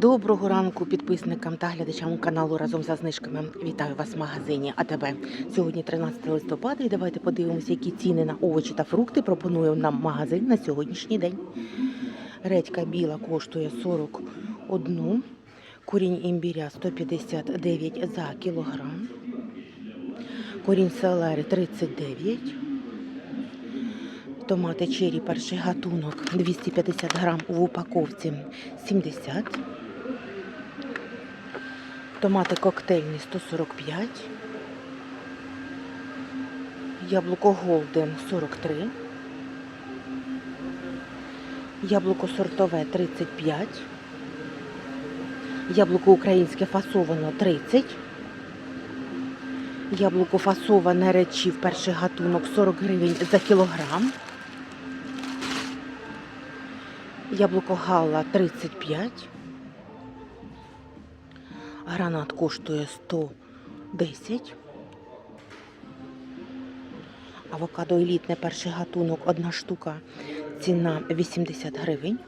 Доброго ранку підписникам та глядачам каналу разом за знижками. Вітаю вас в магазині АТБ. Сьогодні 13 листопада і давайте подивимося, які ціни на овочі та фрукти пропонує нам магазин на сьогоднішній день. Редька біла коштує 41, корінь імбіря 159 за кілограм, корінь селери 39, Томати черрі перший гатунок 250 грам в упаковці 70. Томати коктейльні 145. Яблуко Голден 43. Яблуко сортове 35. Яблуко українське фасовано 30. Яблуко фасоване речів перший гатунок 40 гривень за кілограм. Яблуко Галла 35. Гранат коштує 110. Авокадо елітне перший гатунок одна штука. Ціна 80 гривень.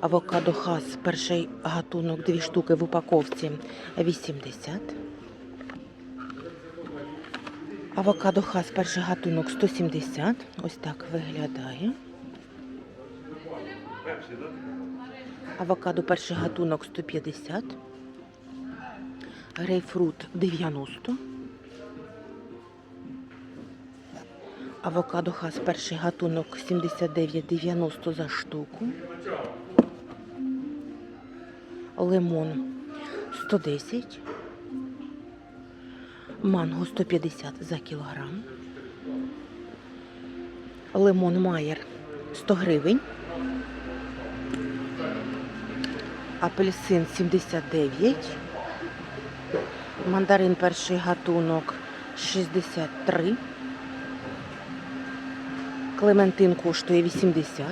Авокадо хас перший гатунок дві штуки в упаковці 80. Авокадо хас перший гатунок 170. Ось так виглядає. Авокадо перший гатунок 150. Грейпфрут 90. Авокадо хас перший гатунок 79,90 за штуку. Лимон 110. Манго 150 за кілограм. Лимон Майер 100 гривень. Апельсин 79. Мандарин перший гатунок 63. Клементин коштує 80.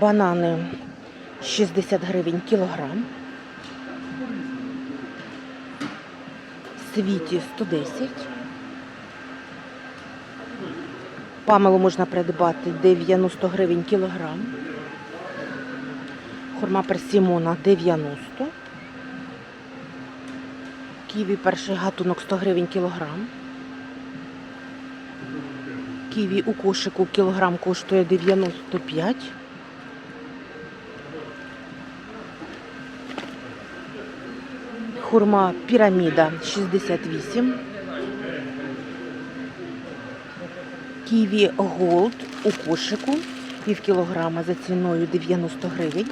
Банани 60 гривень кілограм. Світі 110. Памелу можна придбати 90 гривень кілограм. Хурма персімона 90. Ківі перший гатунок 100 гривень кілограм. Ківі у кошику кілограм коштує 95. Хурма піраміда 68. Ківі Голд у кошику пів кілограма за ціною 90 гривень.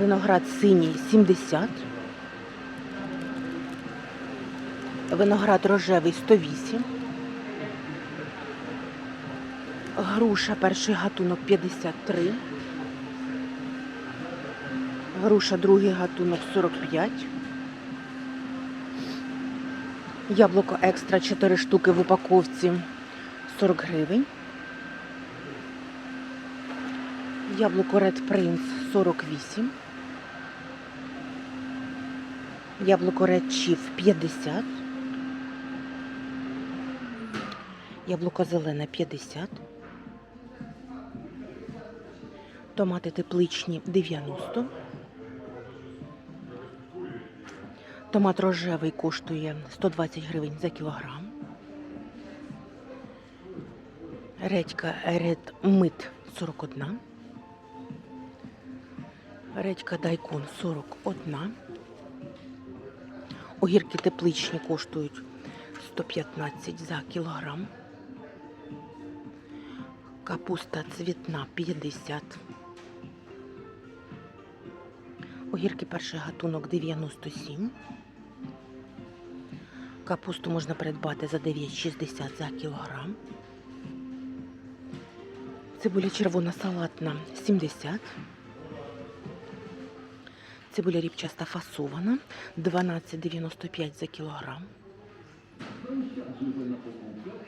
Виноград синій 70. Виноград рожевий 108. Груша перший гатунок 53. Груша другий гатунок 45. Яблуко екстра 4 штуки в упаковці 40 гривень. Яблуко Red Prince 48. Яблуко Chief 50. Яблуко зелене 50. Томати тепличні 90. Томат рожевий коштує 120 гривень за кілограм. Редька Red Mid 41. Редька Дайкон 41. Огірки тепличні коштують 115 за кілограм. Капуста цвітна 50. Огірки перший гатунок 97. Капусту можна придбати за 9,60 за кілограм. Цибуля червона салатна 70. Цибуля ріпчаста фасована 12,95 за кілограм.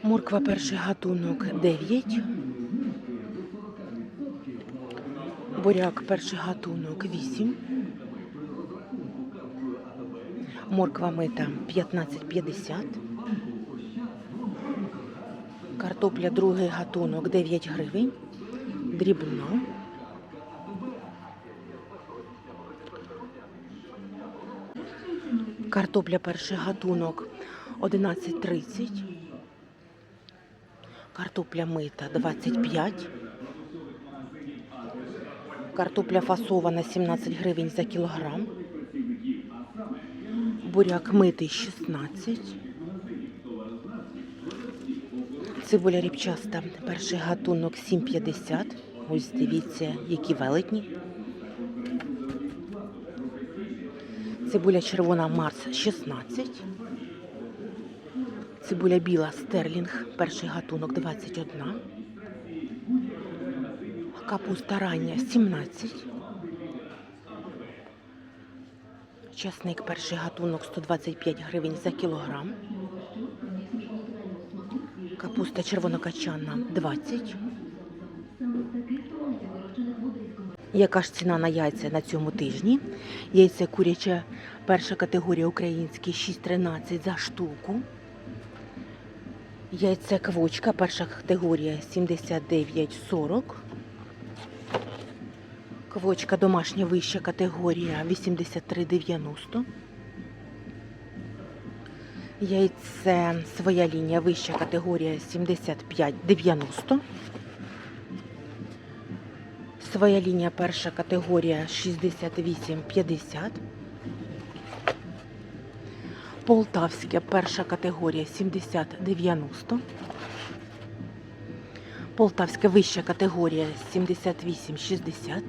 Морква перший гатунок 9. Буряк перший гатунок 8. Морква мита 15,50. Картопля другий гатунок 9 гривень. Дрібна. Картопля перший гатунок 11,30. Картопля мита 25. Картопля фасована 17 гривень за кілограм. Буряк митий 16. Цибуля ріпчаста, перший гатунок 7,50. Ось дивіться, які велетні. Цибуля червона Марс 16. Цибуля біла Стерлінг, перший гатунок 21. Капуста рання 17. Часник перший гатунок 125 гривень за кілограм. Капуста червонокачанна 20. Яка ж ціна на яйця на цьому тижні? Яйця куряче перша категорія українські 6,13 за штуку. Яйця квочка перша категорія 79,40. Квочка домашня вища категорія 83,90. Яйце своя лінія вища категорія 75,90. Своя лінія перша категорія 68,50. Полтавське перша категорія 70,90. Полтавська вища категорія 78,60.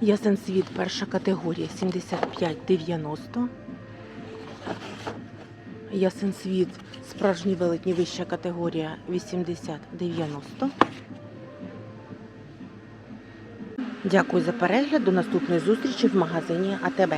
Ясен світ перша категорія 75,90. Ясен світ справжній велетні вища категорія 80,90. Дякую за перегляд. До наступної зустрічі в магазині АТБ.